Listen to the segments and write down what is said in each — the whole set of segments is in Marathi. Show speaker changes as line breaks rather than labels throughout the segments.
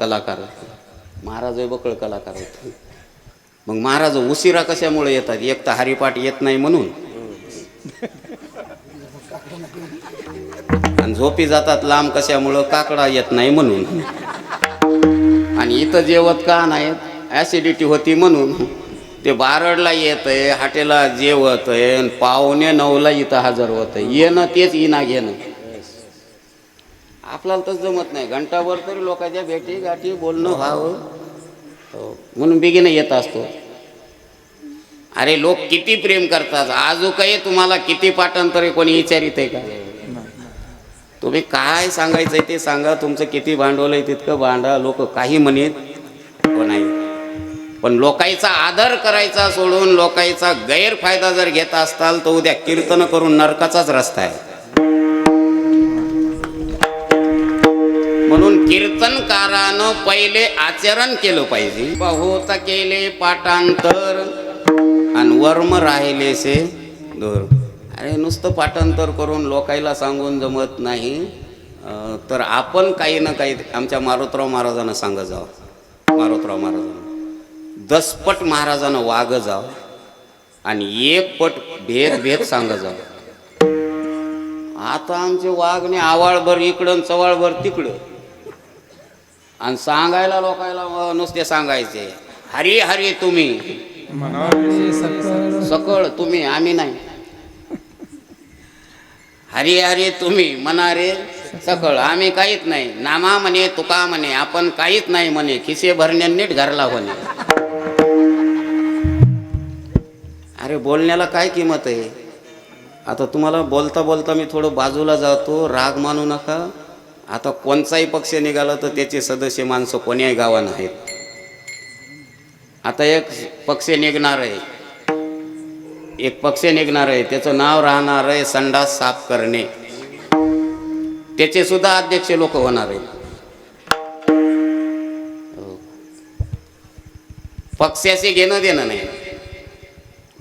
कलाकार महाराज बकळ कलाकार आहेत मग महाराज उशिरा कशामुळे येतात? एक तर हरिपाठ येत नाही म्हणून. आणि झोपी जातात लांब कशामुळं? काकडा येत नाही म्हणून. आणि इथं जेवत का नाही? ॲसिडिटी होती म्हणून. ते बारडला येत आहे हाटेला जेवत आहे आणि पावणे नऊला इथं हजर होत आहे येणं तेच इना घेणं. आपल्याला तर जमत नाही. घंटाभर तरी लोकांच्या भेटी गाठी बोलणं व्हावं हो, म्हणून बेगीनं येत असतो. अरे लोक किती प्रेम करतात. आजू काही तुम्हाला किती पाठांतरे कोणी विचारित आहे का? तुम्ही काय सांगायचंय ते सांगा. तुमचं किती भांडवल आहे तितकं भांडा. लोक काही म्हणेत पण नाही. पण लोकांचा आदर करायचा सोडून लोकांचा गैरफायदा जर घेत असताल तर उद्या कीर्तन करून नरकाचाच रस्ता आहे. कीर्तनकारानं पहिले आचरण केलं पाहिजे. बहुत केले पाठांतर आणि वर्म राहिले से दूर. अरे नुसतं पाठांतर करून लोकायला सांगून जमत नाही. तर आपण काही ना काही आमच्या मारुतराव महाराजांना सांगत जावं. मारुतराव महाराजांना. दसपट महाराजांना वाग जाव आणि एक पट भेद भेद सांगत जावं. आता आमचे वागणे आवाळभर इकडं चवाळभर तिकडं. आणि सांगायला लोकायला नुसते सांगायचे हरी हरी तुम्ही. सकळ तुम्ही आम्ही नाही. हरी हरी तुम्ही म्हणा रे सकळ आम्ही काहीच नाही. नामा म्हणे तुका म्हणे आपण काहीच नाही म्हणे खिसे भरण्या नीट घरला म्हणे. अरे बोलण्याला काय किंमत आहे? आता तुम्हाला बोलता बोलता मी थोडं बाजूला जातो राग मानू नका. आता कोणताही पक्ष निघाला तर त्याचे सदस्य माणसं कोण्याही गावानं आहेत. आता एक पक्ष निघणार आहे. एक पक्ष निघणार आहे. त्याचं नाव राहणार आहे संडास साफ करणे. त्याचे सुद्धा अध्यक्ष लोक होणार आहेत. पक्षाचे पक्षाशी घेणं देणं नाही.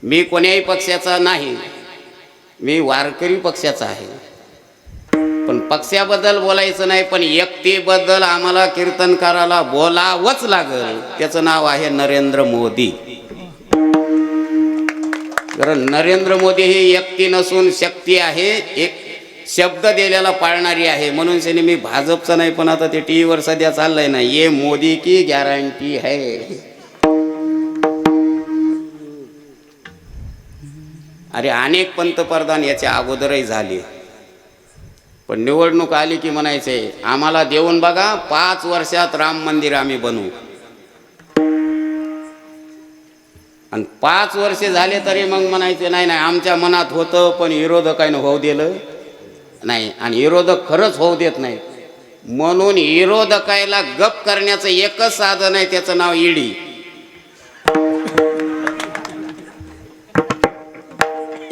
मी कोण्याही पक्षाचा नाही. मी वारकरी पक्षाचा आहे. पण पक्षाबद्दल बोलायचं नाही पण व्यक्तीबद्दल आम्हाला कीर्तनकाराला बोलावंच लागल. त्याचं नाव आहे नरेंद्र मोदी. कारण नरेंद्र मोदी ही व्यक्ती नसून शक्ती आहे एक शब्द दिलेला पाळणारी आहे. म्हणून त्याने मी भाजपचं नाही पण आता ते टी व्हीवर सध्या चाललंय ना ये मोदी की गॅरंटी है. अरे अनेक पंतप्रधान याच्या अगोदरही झाले. पण निवडणूक आली की म्हणायचे आम्हाला देऊन बघा पाच वर्षात राम मंदिर आम्ही बनवू. आणि पाच वर्षे झाले तरी मग म्हणायचे नाही नाही आमच्या मनात होतं पण विरोधकानं होऊ दिलं नाही. आणि विरोधक खरंच होऊ देत नाही. म्हणून विरोधकायला गप करण्याचं एकच साधन आहे त्याचं नाव ईडी.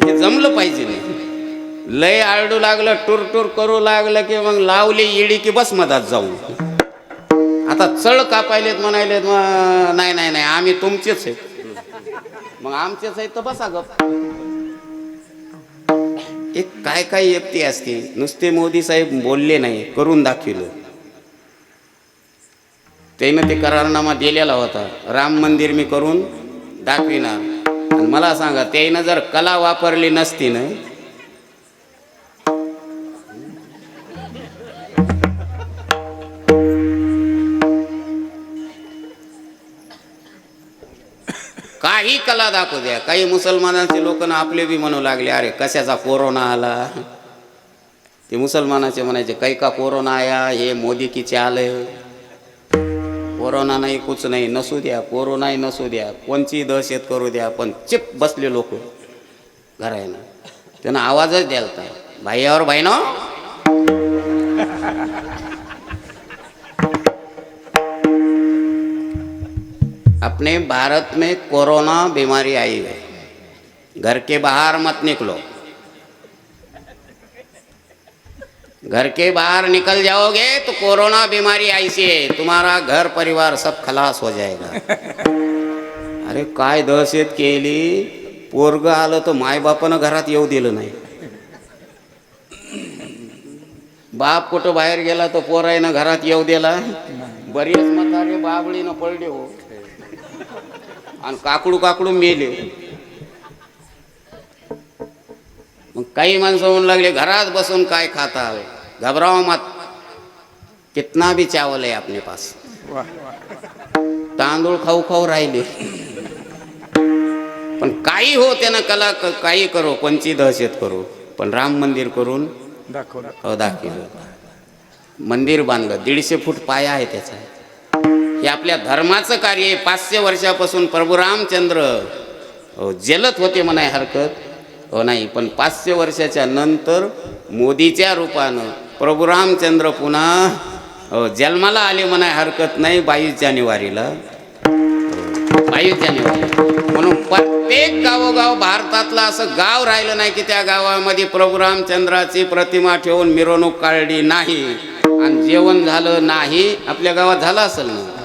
हे जमलं पाहिजे. लय आरडू लागलं टूर टूर करू लागलं की मग लावली इडी की बस मधात जाऊ आता चळ कापायलेत म्हणायलेत मग नाही नाही नाही आम्ही तुमचेच आहेत. मग आमचेच आहेत तर बसा गप. एक काय काय व्यक्ती असते नुसते मोदी साहेब बोलले नाही करून दाखविलं. त्यानं ते करारनामा दिलेला होता राम मंदिर मी करून दाखविणार. मला सांगा त्यानं जर कला वापरली नसती ना काही कला दाखवू द्या. काही मुसलमानाचे लोक ना आपले बी म्हणू लागले अरे कशाचा कोरोना आला? ते मुसलमानाचे म्हणायचे काही का कोरोना आया? हे मोदी की चाल कोरोना नाही कुछ नाही नसू द्या कोरोनाही नसू द्या. कोणची दहशत करू द्या पण चिप बसले लोक घरायनं. त्यांना आवाजच द्यालता. भाईयावर भाईनो अपने भारत में कोरोना बीमारी आई है। घर के बाहर मत निकलो। घर के बाहर निकल जाओगे तो कोरोना बीमारी ऐसी है। तुम्हारा घर परिवार सब खलास हो जाएगा। अरे काय दहशत केली? पोरग आलं तर मायबापानं घरात येऊ दिलं नाही। बाप कुठं बाहेर गेला तर पोरायनं घरात येऊ दिला। बरेच म्हातारे बाबळीनं पडले हो। आणि काकडू काकडू मेले. मग काही माणसं म्हणू लागले घरात बसून काय खाता घबराव मत. कितना भी चावल आहे आपले पास. तांदूळ खाऊ खाऊ राहिले. पण काही हो त्यानं कला क- काही करो कोणची दहशत करू. पण राम मंदिर करून
दाखवलं.
अहो दाखवलं. मंदिर बांधलं. दीडशे फूट पाया आहे त्याचा. हे आपल्या धर्माचं कार्य आहे. पाचशे वर्षापासून प्रभू रामचंद्र हो, जलत होते म्हणाय हरकत. हो नाही पण पाचशे वर्षाच्या नंतर मोदीच्या रूपानं प्रभू रामचंद्र पुन्हा हो, जन्माला आले म्हणाय हरकत नाही बावीस जानेवारीला. बावीस जानेवारी. म्हणून प्रत्येक गावोगाव भारतातलं असं गाव राहिलं नाही की त्या गावामध्ये प्रभू रामचंद्राची प्रतिमा ठेवून मिरवणूक काढली नाही. आणि जेवण झालं नाही. आपल्या गावात झालं असेल ना?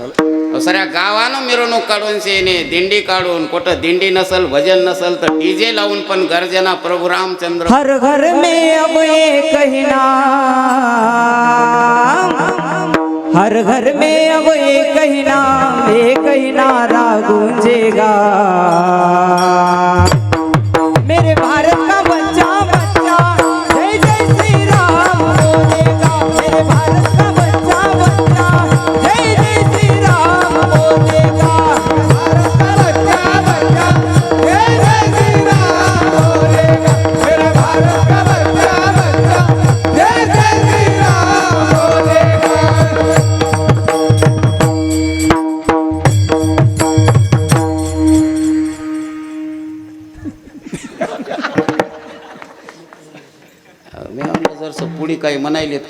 सऱ्या गावानं मिरवणूक काढून शेने दिंडी काढून कुठं दिंडी नसल भजन नसल तर डीजे लावून पण गर्जना प्रभू रामचंद्र.
हर घर में अब एक ही नाम. हर घर में अब एक ही नाम एक ही नारा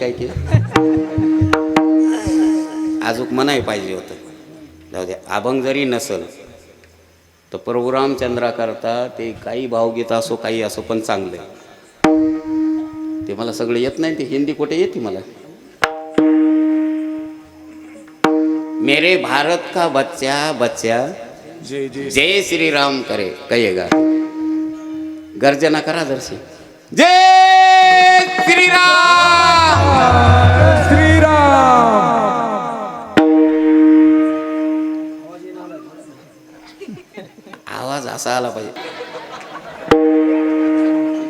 काय की अजूक म्हणाय पाहिजे होतं. जाऊ द्या अभंग जरी नसल तर प्रभू रामचंद्राकरता ते काही भावगीत असो काही असो पण चांगलं. आहे ते मला सगळं येत नाही ते हिंदी कुठे येते मला? मेरे भारत का बच्चा बच्चा
जय जय
जय श्री राम करे कहेगा गर्जना करा दर्शी जय! श्री राम
श्रीराम!
आवाज असा आला पाहिजे.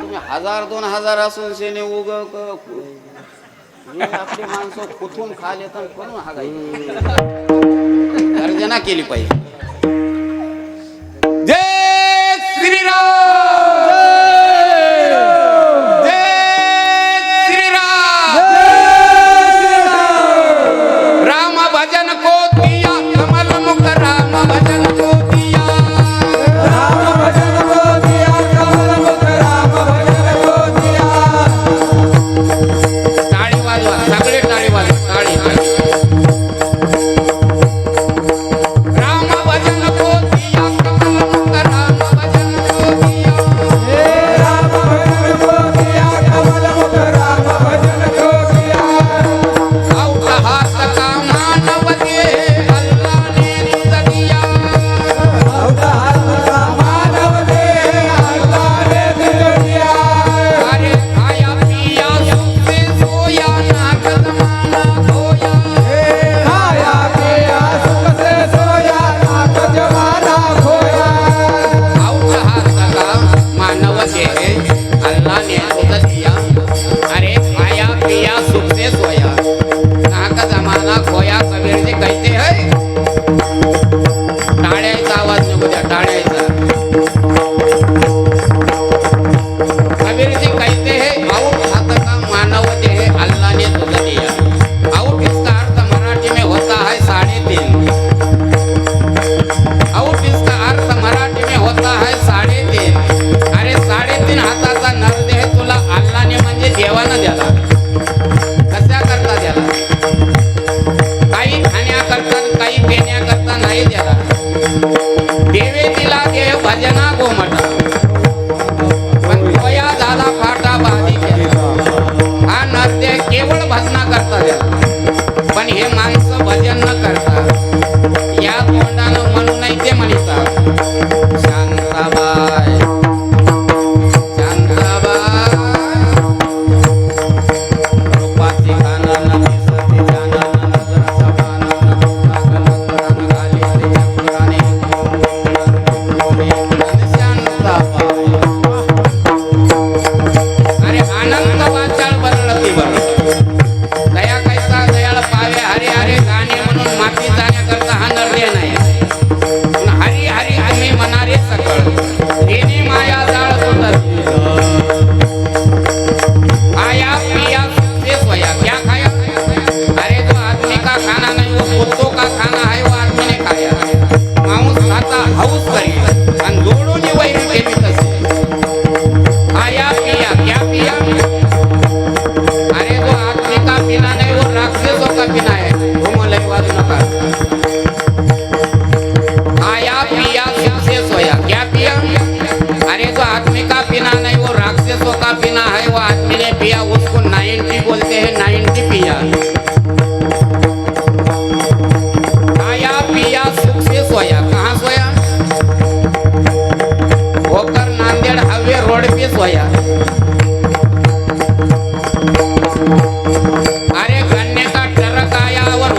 तुम्ही हजार दोन हजार असून शेने उग क- हे आपली माणसं कुठून खाल येतात करून हागायची? गर्जना केली पाहिजे.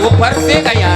उपरते दया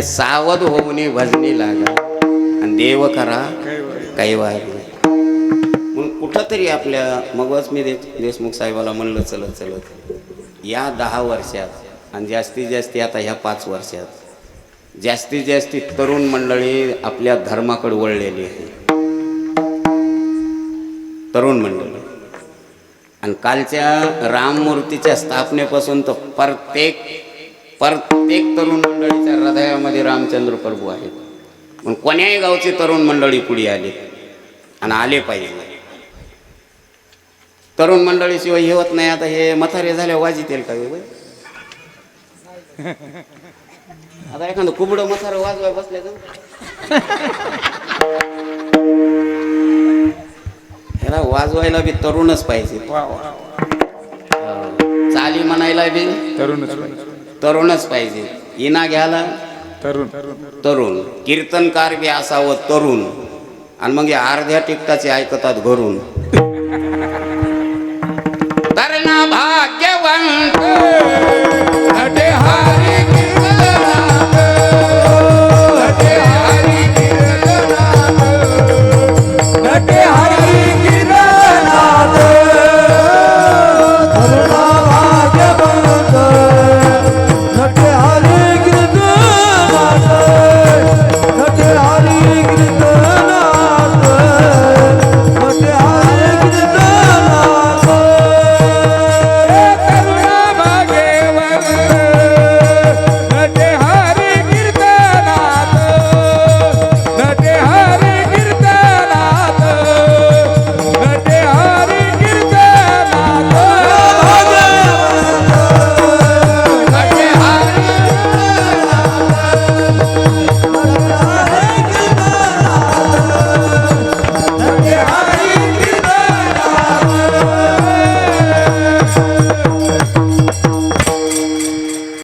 त्यामुळे
सावध
होऊनी भजनी लागा. आणि देव करा कैवारी. म्हणून कुठंतरी आपल्या मगच मी दे देशमुख साहेबाला म्हणलं चलत चलत. या दहा वर्षात आणि जास्तीत जास्ती आता ह्या पाच वर्षात जास्तीत जास्ती तरुण मंडळी आपल्या धर्माकडे वळलेली आहे तरुण मंडळी. आणि कालच्या राममूर्तीच्या स्थापनेपासून तर प्रत्येक प्रत्येक तरुण मंडळीच्या हृदयामध्ये रामचंद्र प्रभू आहेत. पण कोण्याही गावची तरुण मंडळी पुढे आली आणि आले पाहिजे. तरुण मंडळीशिवाय हे होत नाही. आता हे मथारे झाल्या वाजित येईल का? आता एखादं कुबडं मथार वाजवाय बसले तर? ह्याला वाजवायला बी तरुणच पाहिजे. चाली म्हणायला बी तरुणच पाहिजे. इना घ्यायला?
तरुण.
तरुण. कीर्तनकार बी असावं तरुण. आणि मग या अर्ध्या टिकटाचे ऐकतात घरून.